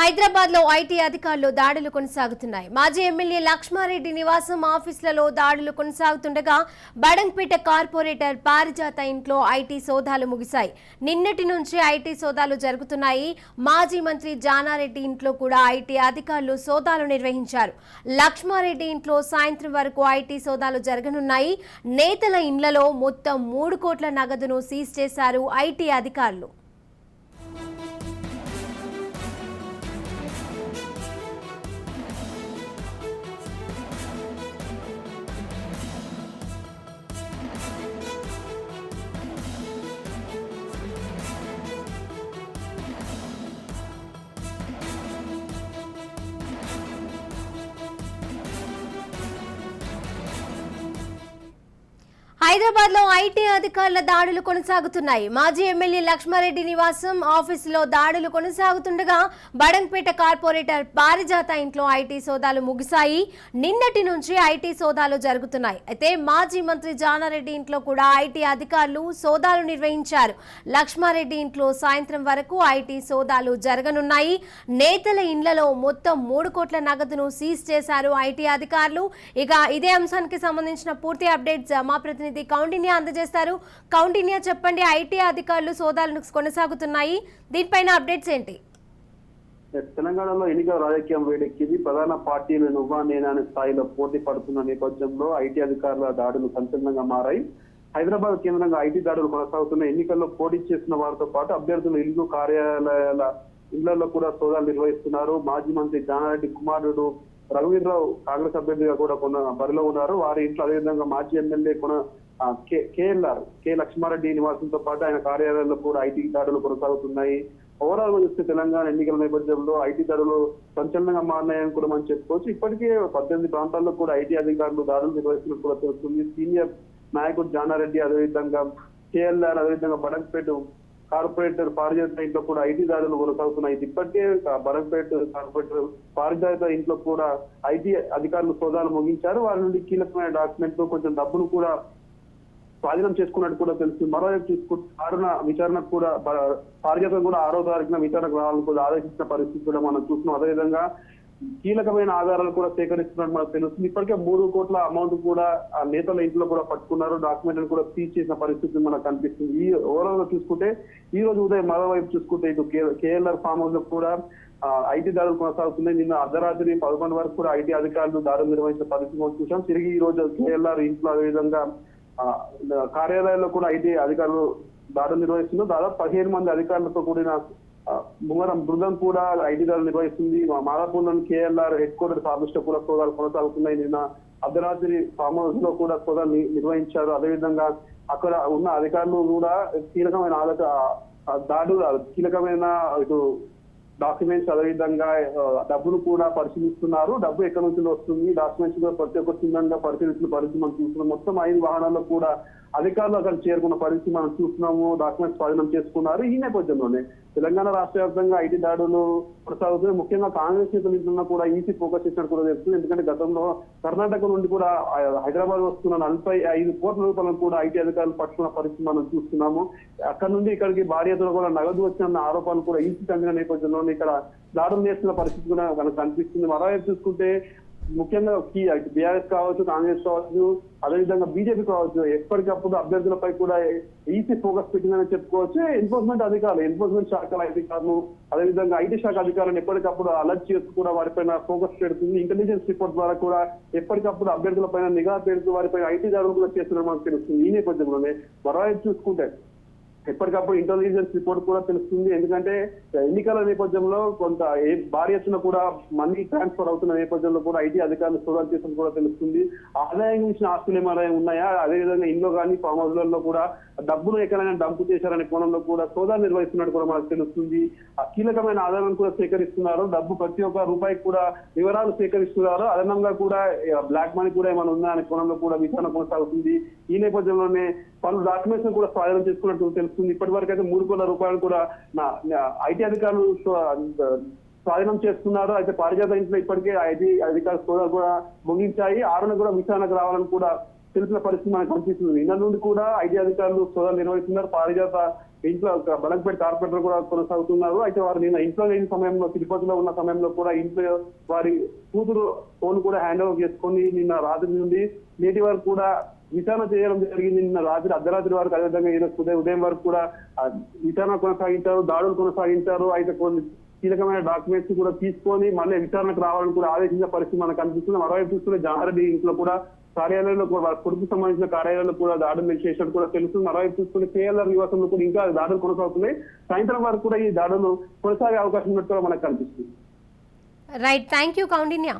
హైదరాబాద్లో ఐటీ అధికారులు దాడులు కొనసాగుతున్నాయి. మాజీ ఎమ్మెల్యే లక్ష్మారెడ్డి నివాసం ఆఫీసులలో దాడులు కొనసాగుతుండగా బడంపేట కార్పొరేటర్ పారిజాత ఇంట్లో ఐటీ సోదాలు ముగిశాయి. నిన్నటి నుంచి ఐటీ సోదాలు జరుగుతున్నాయి. మాజీ మంత్రి జానారెడ్డి ఇంట్లో కూడా ఐటీ అధికారులు సోదాలు నిర్వహించారు. లక్ష్మారెడ్డి ఇంట్లో సాయంత్రం వరకు ఐటీ సోదాలు జరగనున్నాయి. నేతల ఇండ్లలో మొత్తం మూడు కోట్ల నగదును సీజ్ చేశారు ఐటీ అధికారులు. హైదరాబాద్లో ఐటీ అధికారుల దాడులు కొనసాగుతున్నాయి. మాజీ ఎమ్మెల్యే లక్ష్మారెడ్డి నివాసం ఆఫీసులో దాడులు కొనసాగుతుండగా బడంపేట కార్పొరేటర్ పారిజాత ఇంట్లో ఐటీ సోదాలు ముగిశాయి. నిన్నటి నుంచి ఐటీ సోదాలు జరుగుతున్నాయి. అయితే మాజీ మంత్రి జానారెడ్డి ఇంట్లో కూడా ఐటీ అధికారులు సోదాలు నిర్వహించారు. లక్ష్మారెడ్డి ఇంట్లో సాయంత్రం వరకు ఐటీ సోదాలు జరగనున్నాయి. నేతల ఇండ్లలో మొత్తం మూడు కోట్ల నగదును సీజ్ చేశారు ఐటీ అధికారులు. ఇక ఇదే అంశానికి సంబంధించిన పూర్తి అప్డేట్స్ మా ప్రతినిధి కౌండిన్యా అందజేస్తారు. కౌంటిన్య చెప్పండి ఐటీ అధికారులు సోదాలు కొనసాగుతున్నాయి. దీనిపైన అప్డేట్స్ ఏంటి? తెలంగాణలో ఎన్నికల రాజకీయం వేడెక్కింది. ప్రధాన పార్టీలు నువ్వా నేనా అనే స్థాయిలో పోటీ పడుతున్న నేపథ్యంలో ఐటీ అధికారుల దాడులు సంచలనంగా మారాయి. హైదరాబాద్ కేంద్రంగా ఐటీ దాడులు కొనసాగుతున్న ఎన్నికల్లో పోటీ చేసిన వారితో పాటు అభ్యర్థుల ఇల్లు కార్యాలయాల ఇళ్ళలో కూడా సోదాలు నిర్వహిస్తున్నారు. మాజీ మంత్రి జానారెడ్డి కుమారుడు రఘువీర్రావు కాంగ్రెస్ అభ్యర్థిగా కూడా కొన బరిలో ఉన్నారు. వారి ఇంట్లో అదేవిధంగా మాజీ ఎమ్మెల్యే కొన కే- కేఎల్ఆర్ కె లక్ష్మారెడ్డి నివాసంతో పాటు ఆయన కార్యాలయంలో కూడా ఐటీ దాడులు కొనసాగుతున్నాయి. ఓవరాల్గా చూస్తే తెలంగాణ ఎన్నికల నేపథ్యంలో ఐటీ దాడులు సంచలనంగా మారినాయని కూడా మనం చెప్పుకోవచ్చు. ఇప్పటికే పద్దెనిమిది ప్రాంతాల్లో కూడా ఐటీ అధికారులు దాడులు నిర్వహిస్తున్నట్టు కూడా తెలుస్తుంది. సీనియర్ నాయకుడు జానారెడ్డి అదేవిధంగా కేఎల్ఆర్ అదేవిధంగా బడంపేట కార్పొరేటర్ పారిజాత ఇంట్లో కూడా ఐటీ దాడులు కొనసాగుతున్నాయి. ఇప్పటికే భరత్పేట కార్పొరేటర్ పారిజాత ఇంట్లో కూడా ఐటీ అధికారులు సోదాలు ముగించారు. వారి నుండి కీలకమైన డాక్యుమెంట్ కొంచెం డబ్బును కూడా స్వాధీనం చేసుకున్నట్టు కూడా తెలుస్తుంది. మరోవైపు చూసుకుంటే ఆరున విచారణకు కూడా పారిజాతం కూడా ఆరో తారీఖున విచారణకు రావాలని కూడా ఆదేశించిన పరిస్థితి కూడా మనం చూస్తున్నాం. అదేవిధంగా కీలకమైన ఆధారాలు కూడా సేకరిస్తున్నట్టు మనకు తెలుస్తుంది. ఇప్పటికే మూడు కోట్ల అమౌంట్ కూడా ఆ నేతల ఇంట్లో కూడా పట్టుకున్నారు. డాక్యుమెంట్ కూడా సీజ్ చేసిన పరిస్థితి మనకు కనిపిస్తుంది. ఈ ఓవరాల్గా చూసుకుంటే ఈ రోజు ఉదయం మరోవైపు చూసుకుంటే ఇటు కేఎల్ఆర్ ఫామ్ హౌస్లో కూడా ఐటీ దాడులు కొనసాగుతున్నాయి. నిన్న అర్ధరాత్రి పదకొండు వరకు కూడా ఐటీ అధికారులు దాడులు నిర్వహించిన పరిస్థితి చూసాం తిరిగి ఈ రోజు కేఎల్ఆర్ ఇంట్లో అదేవిధంగా విధంగా కార్యాలయాల్లో కూడా ఐటీ అధికారులు దాడులు నిర్వహిస్తున్నారు. దాదాపు పదిహేను మంది అధికారులతో కూడిన ముమ్మరం బృందం కూడా ఐటీ దాడులు నిర్వహిస్తుంది. మాదాపూర్లోని కేఎల్ఆర్ హెడ్ క్వార్టర్ ఆఫీస్లో కూడా సోదాలు కొనసాగుతున్నాయి. నిన్న అర్ధరాత్రి ఫామ్ హౌస్లో కూడా సోదాలు నిర్వహించారు. అదేవిధంగా అక్కడ ఉన్న అధికారులు కూడా కీలకమైన ఆలోచ దాడులు కీలకమైన ఇటు డాక్యుమెంట్స్ అదేవిధంగా ఆ, డబ్బును కూడా పరిశీలిస్తున్నారు. డబ్బు ఎక్కడి నుంచి వస్తుంది? డాక్యుమెంట్స్ కూడా ప్రతి ఒక్క చిన్నంగా పరిశీలిస్తున్న పరిస్థితి మనం చూస్తున్నాం. మొత్తం ఐదు వాహనాల్లో కూడా అధికారులు అక్కడ చేరుకున్న పరిస్థితి మనం చూస్తున్నాము. డాక్యుమెంట్స్ స్వాధీనం చేసుకున్నారు. ఈ నేపథ్యంలోనే తెలంగాణ రాష్ట్ర వ్యాప్తంగా ఐటీ దాడులు కొనసాగుతున్నాయి. ముఖ్యంగా కాంగ్రెస్ నేతలు నిన్న కూడా ఈసీ ఫోకస్ చేసినట్టు కూడా తెలుస్తుంది. ఎందుకంటే గతంలో కర్ణాటక నుండి కూడా హైదరాబాద్ వస్తున్న నలభై ఐదు కోట్ల రూపాయలను కూడా ఐటీ అధికారులు పట్టుకున్న పరిస్థితి మనం చూస్తున్నాము. అక్కడ నుండి ఇక్కడికి భారీ ఎత్తున కూడా నగదు వచ్చిన ఆరోపణలు కూడా ఈసీ చెందిన నేపథ్యంలో ఇక్కడ దాడులు చేస్తున్న పరిస్థితి కూడా మనకు కనిపిస్తుంది. మరోవైపు చూసుకుంటే ముఖ్యంగా బీఆర్ఎస్ కావచ్చు కాంగ్రెస్ కావచ్చు అదేవిధంగా బీజేపీ కావచ్చు ఎప్పటికప్పుడు అభ్యర్థులపై కూడా ఈసీ ఫోకస్ పెట్టిందని చెప్పుకోవచ్చు. ఎన్ఫోర్స్మెంట్ అధికారులు ఎన్ఫోర్స్మెంట్ శాఖల అధికారులు అదేవిధంగా ఐటీ శాఖ అధికారులను ఎప్పటికప్పుడు అలర్ట్ చేస్తూ కూడా వారిపైన ఫోకస్ పెడుతుంది. ఇంటెలిజెన్స్ రిపోర్ట్ ద్వారా కూడా ఎప్పటికప్పుడు అభ్యర్థులపైన నిఘా పెడుతూ వారిపై ఐటీ దాడులు కూడా చేస్తున్నారు మనకు తెలుస్తుంది. ఈ నేపథ్యంలోనే మరోవైపు చూసుకుంటే ఎప్పటికప్పుడు ఇంటెలిజెన్స్ రిపోర్ట్ కూడా తెలుస్తుంది. ఎందుకంటే ఎన్నికల నేపథ్యంలో కొంత ఏ భారీ ఎత్తున కూడా మనీ ట్రాన్స్ఫర్ అవుతున్న నేపథ్యంలో కూడా ఐటీ అధికారులు సోదాలు చేసిన కూడా తెలుస్తుంది. ఆదాయం ఇచ్చిన ఆస్తులు ఏమైనా ఉన్నాయా? అదేవిధంగా ఇంట్లో కానీ ఫామ్ హౌస్లలో కూడా డబ్బును ఎక్కడైనా డంపు చేశారనే కోణంలో కూడా సోదాలు నిర్వహిస్తున్నట్టు కూడా మనకు తెలుస్తుంది. ఆ కీలకమైన ఆదాయాలను కూడా సేకరిస్తున్నారు. డబ్బు ప్రతి ఒక్క రూపాయికి కూడా వివరాలు సేకరిస్తున్నారు. అదనంగా కూడా బ్లాక్ మనీ కూడా ఏమైనా ఉందా అనే కోణంలో కూడా విచారణ కొనసాగుతుంది. ఈ నేపథ్యంలోనే పలు డాక్యుమెంట్స్ కూడా స్వాధీనం చేసుకున్నట్టు తెలుస్తుంది. ఇప్పటి వరకు అయితే మూడు కోట్ల రూపాయలు కూడా నా ఐటీ అధికారులు స్వాధీనం చేస్తున్నారు అయితే పారిజాత ఇంట్లో ఇప్పటికే ఐటీ అధికారులు సోదాలు కూడా ముగించాయి. ఆరున కూడా విచారణకు రావాలని కూడా తెలిసిన పరిస్థితి మనకు కనిపిస్తుంది. నిన్న నుండి కూడా ఐటీ అధికారులు సోదాలు నిర్వహిస్తున్నారు. పారిజాత ఇంట్లో బలంపేట కార్పొరేటర్ కూడా కొనసాగుతున్నారు. అయితే వారు నిన్న ఇంట్లో లేని సమయంలో తిరుపతిలో ఉన్న సమయంలో కూడా ఇంట్లో వారి కూతురు ఫోన్ కూడా హ్యాండ్ ఓవర్ చేసుకొని నిన్న రాత్రి నుండి నేటి వరకు కూడా విచారణ చేయడం జరిగింది. నిన్న రాత్రి అర్ధరాత్రి వరకు అదేవిధంగా ఈరోజు ఉదయం ఉదయం వరకు కూడా విచారణ కొనసాగించారు దాడులు కొనసాగించారు. అయితే కొన్ని కీలకమైన డాక్యుమెంట్స్ కూడా తీసుకొని మళ్ళీ విచారణకు రావాలని కూడా ఆదేశించిన పరిస్థితి మనకు కనిపిస్తుంది. మరోవైపు చూస్తున్న జానారెడ్డి ఇంట్లో కూడా కార్యాలయంలో కూడా కొడుకు సంబంధించిన కార్యాలయంలో కూడా దాడులు చేసినట్టు కూడా తెలుస్తుంది. మరోవైపు చూసుకుని కేఎల్ఆర్ నివాసంలో కూడా ఇంకా దాడులు కొనసాగుతున్నాయి. సాయంత్రం వరకు కూడా ఈ దాడులు కొనసాగే అవకాశం ఉన్నట్టు కూడా మనకు కనిపిస్తుంది. Right thank you Kaundinya